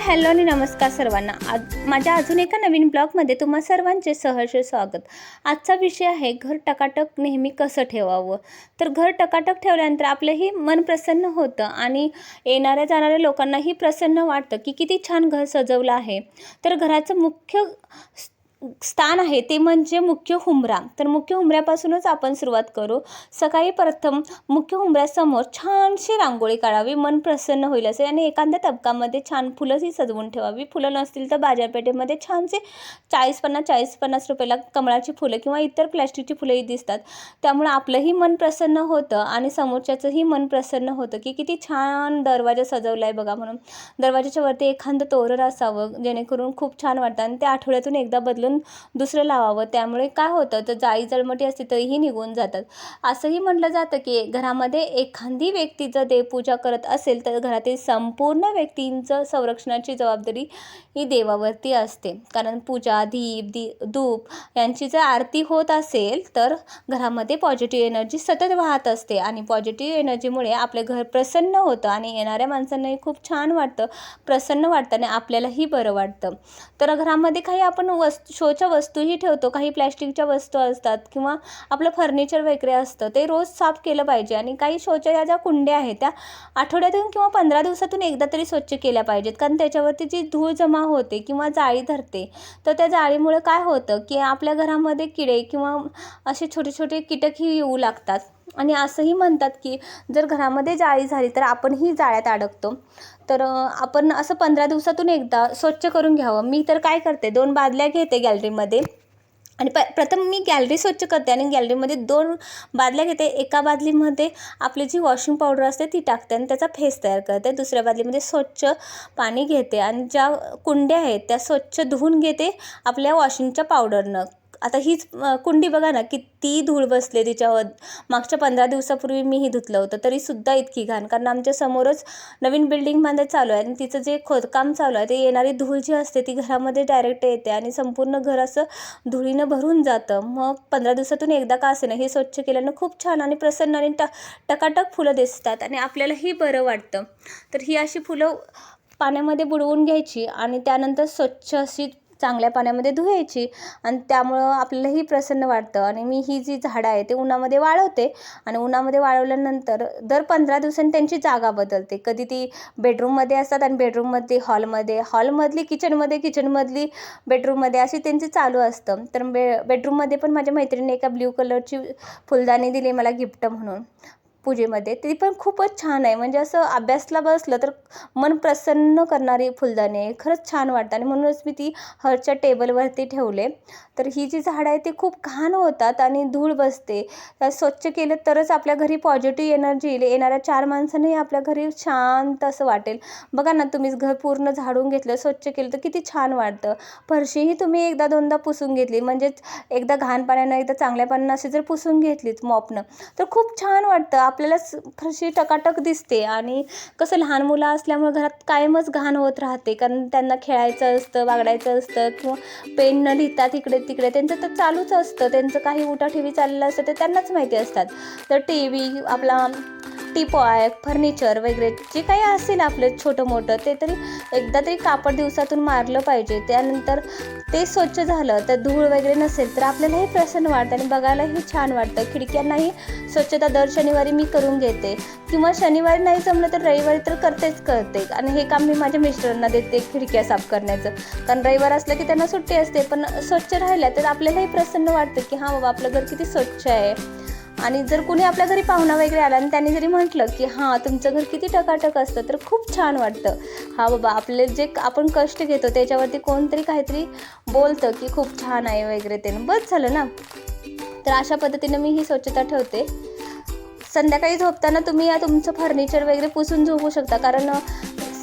Hello आणि नमस्कार सर्वांना. आज माझ्या अजून एका नवीन ब्लॉगमध्ये तुम्हा सर्वांचे सहर्ष स्वागत. आजचा विषय आहे घर टकाटक नेहमी कसं ठेवावं? तर घर टकाटक ठेवल्यानंतर आपलंही मन प्रसन्न होतं आणि येणाऱ्या जाणाऱ्या लोकांनाही प्रसन्न वाटतं की किती छान घर सजवलं आहे. तर घराचं मुख्य स्थान आहे ते म्हणजे मुख्य हुंबरा तर मुख्य हुंबऱ्यापासूनच आपण सुरुवात करू. सकाळी प्रथम मुख्य हुंबऱ्यासमोर छानशी रांगोळी काढावी मन प्रसन्न होईल असे आणि एखाद्या तबकामध्ये छान फुलंही सजवून ठेवावी. फुलं नसतील तर बाजारपेठेमध्ये छानसे चाळीस पन्नास चाळीस पन्नास रुपयाला कमळाची फुलं किंवा इतर प्लॅस्टिकची फुलंही दिसतात. त्यामुळे आपलंही मन प्रसन्न होतं आणि समोरच्याचंही मन प्रसन्न होतं की किती छान दरवाजा सजवला आहे बघा म्हणून. दरवाजाच्या वरती एखादं तोरण असावं जेणेकरून खूप छान वाटतं आणि ते आठवड्यातून एकदा बदलून दुसरं लावावं. त्यामुळे काय होतं? तर जाळी जळमटी असते तरीही निघून जातात. असंही म्हटलं जातं की घरामध्ये एखादी व्यक्ती जर देवपूजा करत असेल तर घरातील संपूर्ण व्यक्तींचं संरक्षणाची जबाबदारी ही देवावरती असते. कारण पूजा दीप दी धूप यांची जर आरती होत असेल तर घरामध्ये पॉझिटिव्ह एनर्जी सतत वाहत असते. आणि पॉझिटिव्ह एनर्जीमुळे आपलं घर प्रसन्न होतं आणि येणाऱ्या माणसांनाही खूप छान वाटतं. प्रसन्न वाटतं आणि आपल्यालाही बरं वाटतं. तर घरामध्ये काही आपण वस्तू शोच्या वस्तूही ठेवतो. काही प्लॅस्टिकच्या वस्तू असतात किंवा आपलं फर्निचर वगैरे असतं ते रोज साफ केलं पाहिजे. आणि काही शोच्या या ज्या कुंड्या आहेत त्या आठवड्यातून किंवा पंधरा दिवसातून एकदा तरी स्वच्छ केल्या पाहिजेत. कारण त्याच्यावरती जी धूळ जमा होते किंवा जाळी धरते तर त्या जाळीमुळे काय होतं की आपल्या घरामध्ये किडे किंवा असे छोटे छोटे कीटकही येऊ लागतात. आणि असंही म्हणतात की जर घरामध्ये जाळी झाली तर आपणही जाळ्यात अडकतो. तर आपण असं पंधरा दिवसातून एकदा स्वच्छ करून घ्यावं. मी तर काय करते दोन बादल्या घेते गॅलरीमध्ये. आणि प प्रथम मी गॅलरी स्वच्छ करते आणि गॅलरीमध्ये दोन बादल्या घेते. एका बादलीमध्ये आपली जी वॉशिंग पावडर असते ती टाकते आणि त्याचा फेस तयार करते. दुसऱ्या बादलीमध्ये स्वच्छ पाणी घेते आणि ज्या कुंड्या आहेत त्या स्वच्छ धुवून घेते आपल्या वॉशिंगच्या पावडरनं. आता हीच कुंडी बघा ना किती धूळ बसले तिच्यावर. मागच्या पंधरा दिवसापूर्वी मी ही धुतलं होतं तरीसुद्धा इतकी घाण. कारण आमच्या समोरच नवीन बिल्डिंग बांधायचं चालू आहे आणि तिचं जे खोदकाम चालू आहे ते येणारी धूळ जी असते ती घरामध्ये डायरेक्ट येते आणि संपूर्ण घर असं धुळीनं भरून जातं. मग पंधरा दिवसातून एकदा का असे ना हे स्वच्छ केल्यानं खूप छान आणि प्रसन्न आणि ट टकाटक फुलं दिसतात आणि आपल्यालाही बरं वाटतं. तर ही अशी फुलं पाण्यामध्ये बुडवून घ्यायची आणि त्यानंतर स्वच्छ अशी चांगल्या पाण्यामध्ये धुवायची आणि त्यामुळं आपल्यालाही प्रसन्न वाटतं. आणि मी ही जी झाडं आहे ते उन्हामध्ये वाळवते. आणि उन्हामध्ये वाळवल्यानंतर दर पंधरा दिवसांनी त्यांची जागा बदलते. कधी ती बेडरूममध्ये असतात आणि बेडरूममध्ये हॉलमध्ये हॉलमधली किचनमध्ये किचनमधली बेडरूममध्ये अशी त्यांची चालू असतं. तर बे बेडरूममध्ये पण माझ्या मैत्रिणीने एका ब्ल्यू कलरची फुलदाणी दिली मला गिफ्ट म्हणून. पूजेमध्ये ती पण खूपच छान आहे. म्हणजे असं अभ्यासला बसलं तर मन प्रसन्न करणारी फुलदाणी आहे. खरंच छान वाटतं. आणि म्हणूनच मी ती हरच्या टेबलवरती ठेवले. तर ही जी झाडं आहे ती खूप घाण होतात आणि धूळ बसते. स्वच्छ केलं तरच आपल्या घरी पॉझिटिव्ह एनर्जी येईल. येणाऱ्या चार माणसांनाही आपल्या घरी शांत असं वाटेल. बघा ना तुम्हीच घर पूर्ण झाडून घेतलं स्वच्छ केलं तर किती छान वाटतं. फरशीही तुम्ही एकदा दोनदा पुसून घेतली. म्हणजेच एकदा घाण पाण्यानं एकदा चांगल्या पाण्यानं असे जर पुसून घेतलीत मॉपनं तर खूप छान वाटतं. आपल्यालाच फरशी टकाटक दिसते आणि कसं लहान मुलं असल्यामुळे घरात कायमच घाण होत राहते. कारण त्यांना खेळायचं असतं बागडायचं असतं किंवा पेन न लिहिता तिकडे तिकडे. त्यांचं तर चालूच असतं. त्यांचं काही उठाठेवी चाललेलं असतं ते त्यांनाच माहिती असतात. तर टी व्ही आपला टीपॉय फर्निचर वगैरे जे काही असेल आपलं छोटं मोठं ते तरी एकदा तरी कापड दिवसातून मारलं पाहिजे. त्यानंतर ते स्वच्छ झालं तर धूळ वगैरे नसेल तर आपल्यालाही प्रसन्न वाटतं आणि बघायलाही छान वाटतं. खिडक्यांनाही स्वच्छता दर शनिवारी मी करून घेते. किंवा शनिवारी नाही जमलं तर रविवारी तर करतेच करते. आणि हे काम मी माझ्या मिस्टरांना देते खिडक्या साफ करण्याचं. कारण रविवार असलं की त्यांना सुट्टी असते पण स्वच्छ राहिल्या तर आपल्यालाही प्रसन्न वाटतं की हां बाबा आपलं घर किती स्वच्छ आहे. आणि जर कोणी आपल्या घरी पाहुणा वगैरे आला आणि त्यांनी जरी म्हटलं की हां तुमचं घर किती टकाटक असतं तर खूप छान वाटतं. हा बाबा आपले जे आपण कष्ट घेतो त्याच्यावरती कोणतरी काहीतरी बोलतं की खूप छान आहे वगैरे ते. बस झालं ना? तर अशा पद्धतीनं मी ही स्वच्छता ठेवते. संध्याकाळी झोपताना तुम्ही या तुमचं फर्निचर वगैरे पुसून झोपू शकता कारण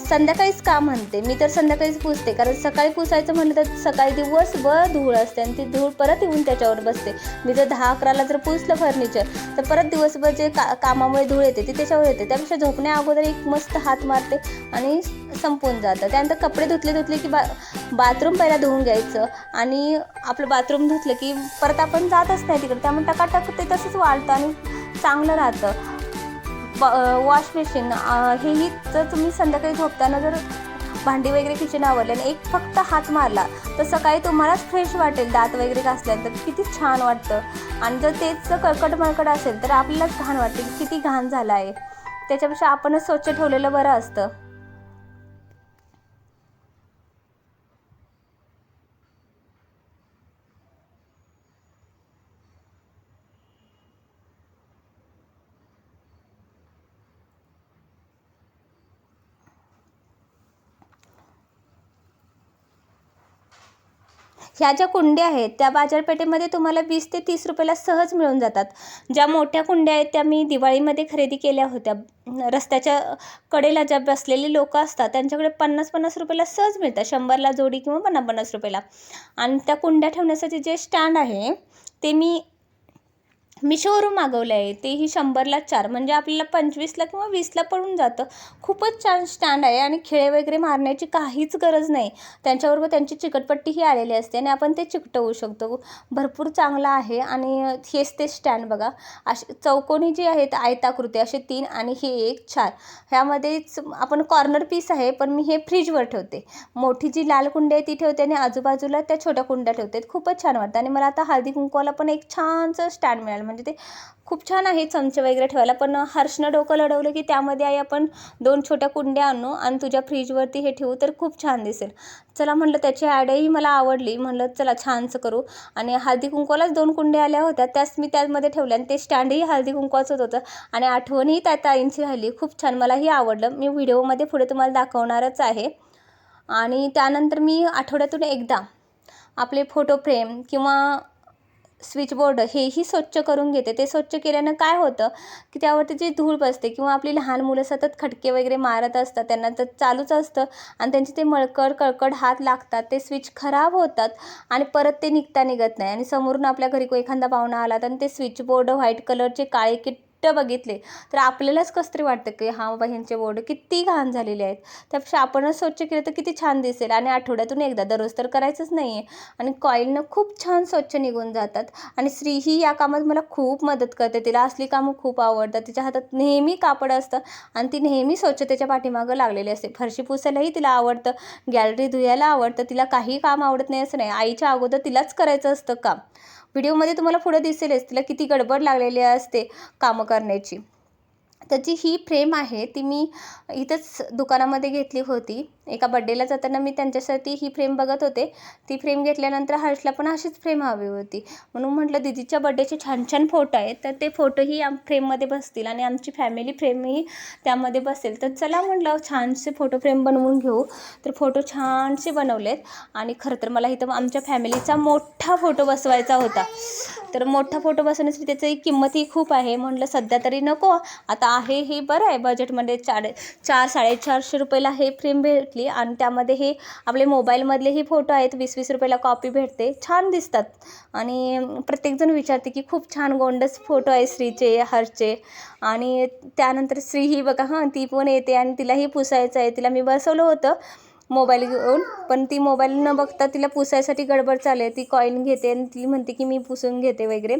संध्याकाळीच का म्हणते? मी तर संध्याकाळीच पुसते. कारण सकाळी पुसायचं म्हणलं तर सकाळी दिवसभर धूळ असते आणि ती धूळ परत येऊन त्याच्यावर बसते. मी जर दहा अकराला जर पुसलं फर्निचर तर परत दिवसभर जे का कामामुळे धूळ येते ती त्याच्यावर येते. त्यापेक्षा झोपण्या अगोदर एक मस्त हात मारते आणि संपून जातं. त्यानंतर कपडे धुतले धुतले की बा बाथरूम पहिला धुवून घ्यायचं आणि आपलं बाथरूम धुतलं की परत आपण जातच नाही तिकडे. त्यामुळे टकाटक ते तसंच वाळतं आणि चांगलं राहतं. वॉश बेसिन हेही जर तुम्ही संध्याकाळी झोपताना जर भांडी वगैरे किचन आवरले आणि एक फक्त हात मारला तर सकाळी तुम्हालाच फ्रेश वाटेल दात वगैरे घासल्यानंतर किती छान वाटतं. आणि जर तेच जर कळकट मळकट असेल तर आपल्यालाच घाण वाटते की किती घाण झाला आहे त्याच्यापेक्षा आपणच स्वच्छ ठेवलेलं बरं असतं. ह्या ज्या कुंड्या आहेत त्या बाजारपेठेमध्ये तुम्हाला वीस ते तीस रुपयाला सहज मिळून जातात. ज्या मोठ्या कुंड्या आहेत त्या मी दिवाळीमध्ये खरेदी केल्या होत्या. रस्त्याच्या कडेला ज्या बसलेले लोक असतात त्यांच्याकडे पन्नास पन्नास रुपयाला सहज मिळतात. शंभरला जोडी किंवा पन्नास पन्नास रुपयाला. आणि त्या कुंड्या ठेवण्यासाठी जे स्टँड आहे ते मी मिशोवरून मागवलं आहे. तेही शंभरला चार. म्हणजे आपल्याला पंचवीसला किंवा वीसला पडून जातं. खूपच छान स्टँड आहे आणि खिळे वगैरे मारण्याची काहीच गरज नाही. त्यांच्याबरोबर त्यांची चिकटपट्टीही आलेली असते आणि आपण ते चिकटवू शकतो. भरपूर चांगलं आहे आणि हेच ते स्टँड बघा. असे चौकोनी जे आहेत आयताकृती असे तीन आणि हे एक चार. ह्यामध्येच आपण कॉर्नर पीस आहे पण मी हे फ्रीजवर ठेवते. मोठी जी लाल कुंडी आहे ती ठेवते आणि आजूबाजूला त्या छोट्या कुंड्या ठेवते. खूपच छान वाटतं. आणि मला आता हळदी कुंकवाला पण एक छानचं स्टँड मिळालं. म्हणजे ते खूप छान आहे चमचे वगैरे ठेवायला. पण हर्षनं डोकं लढवलं की त्यामध्ये आई आपण दोन छोट्या कुंड्या आणू आणि तुझ्या फ्रीजवरती हे ठेवू तर खूप छान दिसेल. चला म्हटलं त्याची ॲडही मला आवडली. म्हणलं चला छानसं करू. आणि हळदी कुंकवालाच दोन कुंड्या आल्या होत्या. त्याच मी त्यामध्ये ठेवल्या आणि ते स्टँडही हळदी कुंकवाचंच होतं. आणि आठवणही त्या ताईंची राहिली. खूप छान. मलाही आवडलं. मी व्हिडिओमध्ये पुढे तुम्हाला दाखवणारच आहे. आणि त्यानंतर मी आठवड्यातून एकदा आपले फोटो फ्रेम किंवा स्विचबोर्ड हेही स्वच्छ करून घेते. ते स्वच्छ केल्यानं काय होतं की त्यावरती जी धूळ बसते किंवा आपली लहान मुलं सतत खटके वगैरे मारत असतात त्यांना तर चालूच असतं आणि त्यांचे ते मळकड कळकड हात लागतात ते स्विच खराब होतात आणि परत ते निघता निघत नाही आणि समोरून आपल्या घरी को एखादा पाहुणा आला तर ते स्विचबोर्ड व्हाईट कलरचे काळे घट्ट बघितले तर आपल्यालाच कसं तरी वाटतं की हा बाबा ह्यांचे बोर्ड किती घाण झालेले आहेत. त्यापेक्षा आपणच स्वच्छ केलं तर किती छान दिसेल आणि आठवड्यातून एकदा दररोज तर करायचंच नाही आहे आणि कॉईलनं खूप छान स्वच्छ निघून जातात. आणि स्त्री ही या कामात मला खूप मदत करते. तिला असली कामं खूप आवडतात. तिच्या हातात नेहमी कापड असतं आणि ती नेहमी स्वच्छतेच्या पाठीमागं लागलेली असते. फरशी पुसायलाही तिला आवडतं. गॅलरी धुयायला आवडतं. तिला काही काम आवडत नाही असं नाही. आईच्या अगोदर तिलाच करायचं असतं काम. व्हिडिओमध्ये तुम्हाला पुढं दिसेलच तिला किती गडबड लागलेली असते कामं करण्याची. त्याची ही फ्रेम आहे ती मी इथंच दुकानामध्ये घेतली होती. एका बड्डेला जाताना मी त्यांच्यासाठी ही फ्रेम बघत होते. ती फ्रेम घेतल्यानंतर हर्षला पण अशीच फ्रेम हवी होती. म्हणून म्हटलं दीदीच्या बड्डेचे छान छान फोटो आहेत तर ते फोटोही आम फ्रेममध्ये बसतील आणि आमची फॅमिली फ्रेमही त्यामध्ये बसेल. तर चला म्हटलं छानसे फोटो फ्रेम बनवून घेऊ. तर फोटो छानसे बनवलेत आणि खरं तर मला इथं आमच्या फॅमिलीचा मोठा फोटो बसवायचा होता. तर मोठा फोटो बसवण्यासाठी त्याची किंमतही खूप आहे. म्हटलं सध्या तरी नको. आता आहे हे बरं आहे बजेटमध्ये चार चार साडेचारशे रुपयाला हे फ्रेम भेटली आणि त्यामध्ये हे आपले मोबाईलमधलेही फोटो आहेत वीस वीस रुपयाला कॉपी भेटते. छान दिसतात. आणि प्रत्येकजण विचारते की खूप छान गोंडस फोटो आहे श्रीचे हरचे. आणि त्यानंतर श्री ही बघा हां ती पण येते आणि तिलाही पुसायचं आहे. तिला मी बसवलं होतं मोबाईल घेऊन पण ती मोबाईल न बघता तिला पुसायसाठी गडबड चालली ती कॉईन घेते आणि ती म्हणते की मी पुसून घेते वगैरे.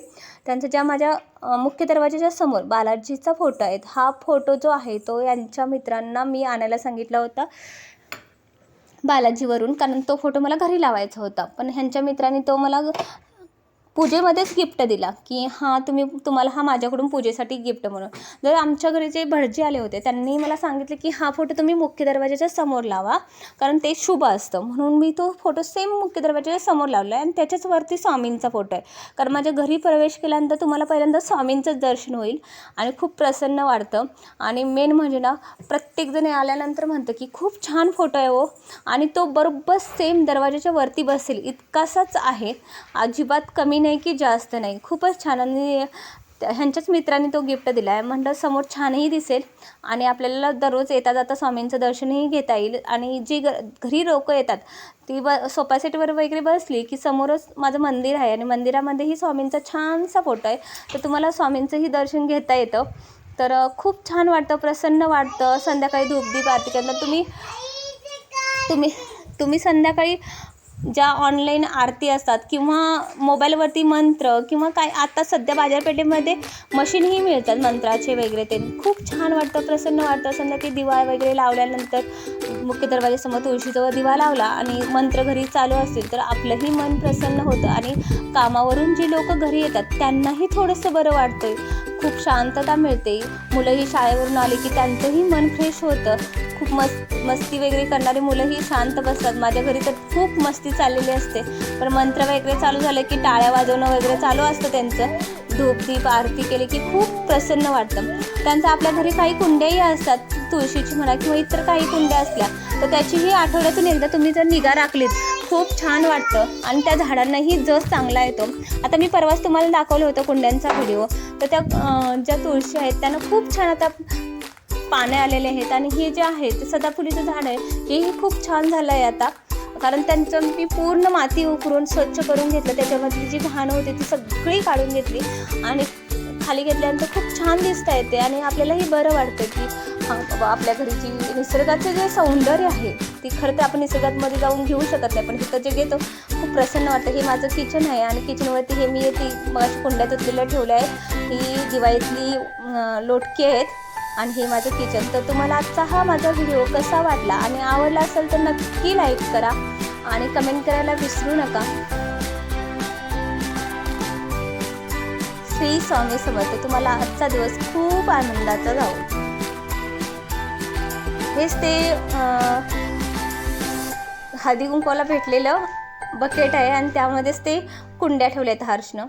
त्यांचं ज्या माझ्या मुख्य दरवाजाच्या समोर बालाजीचा फोटो आहे हा फोटो जो आहे तो यांच्या मित्रांना मी आणायला सांगितला होता. बालाजीवरून कारण तो फोटो मला घरी लावायचा होता. पण ह्यांच्या मित्राने तो मला पूजेमध्येच गिफ्ट दिला की हां तुम्ही तुम्हाला हा माझ्याकडून पूजेसाठी गिफ्ट म्हणून. जर आमच्या घरी जे भटजी आले होते त्यांनी मला सांगितले की हा फोटो तुम्ही मुख्य दरवाजाच्या समोर लावा कारण ते शुभ असतं. म्हणून मी तो फोटो सेम मुख्य दरवाजाच्या समोर लावला आहे आणि त्याच्याच वरती स्वामींचा फोटो आहे. कारण माझ्या घरी प्रवेश केल्यानंतर तुम्हाला पहिल्यांदा स्वामींचंच दर्शन होईल आणि खूप प्रसन्न वाटतं. आणि मेन म्हणजे ना प्रत्येकजण आल्यानंतर म्हणतं की खूप छान फोटो आहे हो. आणि तो बरोबर सेम दरवाजाच्या वरती बसेल. इतकासाच आहे. अजिबात कमी नाही की जास्त नाही. खूपच छान आणि ह्यांच्याच मित्रांनी तो गिफ्ट दिला आहे म्हटलं समोर छानही दिसेल आणि आपल्याला दररोज येता जाता स्वामींचं दर्शनही घेता येईल आणि जी ग घरी लोकं येतात ती ब सोफा सेटवर वगैरे बसली की समोरच माझं मंदिर आहे आणि मंदिरामध्येही स्वामींचा छानसा फोटो आहे. तर तुम्हाला स्वामींचंही दर्शन घेता येतं. तर खूप छान वाटतं प्रसन्न वाटतं. संध्याकाळी धूपदीप आरती केलं तुम्ही तुम्ही तुम्ही संध्याकाळी ज्या ऑनलाईन आरती असतात किंवा मोबाईलवरती मंत्र किंवा काय आता सध्या बाजारपेठेमध्ये मशीनही मिळतात मंत्राचे वगैरे ते. खूप छान वाटतं प्रसन्न वाटतं. संध्याकाळी दिवा वगैरे लावल्यानंतर मुख्य दरवाजासमोर तुळशीजवळ दिवा लावला आणि मंत्र घरी चालू असतील तर आपलंही मन प्रसन्न होतं आणि कामावरून जी लोक घरी येतात त्यांनाही थोडंसं बरं वाटतं खूप शांतता मिळते. मुलंही शाळेवरून आली की त्यांचंही मन फ्रेश होतं. खूप मस्त मस्ती वगैरे करणारी मुलंही शांत बसतात. माझ्या घरी तर खूप मस्ती चाललेली असते. पण मंत्र वगैरे चालू झालं की टाळ्या वाजवणं वगैरे चालू असतं त्यांचं. धूप दीप आरती केली की खूप प्रसन्न वाटतं. त्यांचं आपल्या घरी काही कुंड्याही असतात. तुळशीची म्हणा किंवा इतर काही कुंड्या असल्या तर त्याचीही आठवड्यातून एकदा तुम्ही जर निगा राखलीत खूप छान वाटतं आणि त्या झाडांनाही जस चांगला येतो. आता मी परवाच तुम्हाला दाखवलं होतं कुंड्यांचा व्हिडिओ. तर त्या ज्या तुळशी आहेत त्यांना खूप छान आता पाने आलेले आहेत आणि हे जे आहे ते सदाफुलीचं झाड आहे. हेही खूप छान झालं आहे आता. कारण त्यांचं मी पूर्ण माती उकरून स्वच्छ करून घेतलं. त्याच्यामधली जी घाण होती ती सगळी काढून घेतली. आणि खाली घेतल्यानंतर खूप छान दिसता येते आणि आपल्यालाही बरं वाटतं की बाबा आपल्या घरी जी निसर्गाचं जे सौंदर्य आहे ती खरं तर आपण निसर्गामध्ये जाऊन घेऊ शकत नाही. पण तिथं जे घेतो खूप प्रसन्न वाटतं. हे माझं किचन आहे आणि किचनवरती हे मी ती माझ्या कुंड्यात उचलेलं ठेवलं आहे. ही दिवाळीतली लोटकी आहेत. आणि हे माझं किचन तर तुम्हाला आजचा हा माझा व्हिडिओ कसा वाटला आणि आवडला असेल तर नक्की लाईक करा आणि कमेंट करायला विसरू नका. श्री स्वामी समर्थ तुम्हाला आजचा दिवस खूप आनंदाचा जाऊ हेच ते हळदी कुंकवाला भेटलेलं बकेट आहे आणि त्यामध्येच ते कुंड्या ठेवल्या आहेत हर्षनं.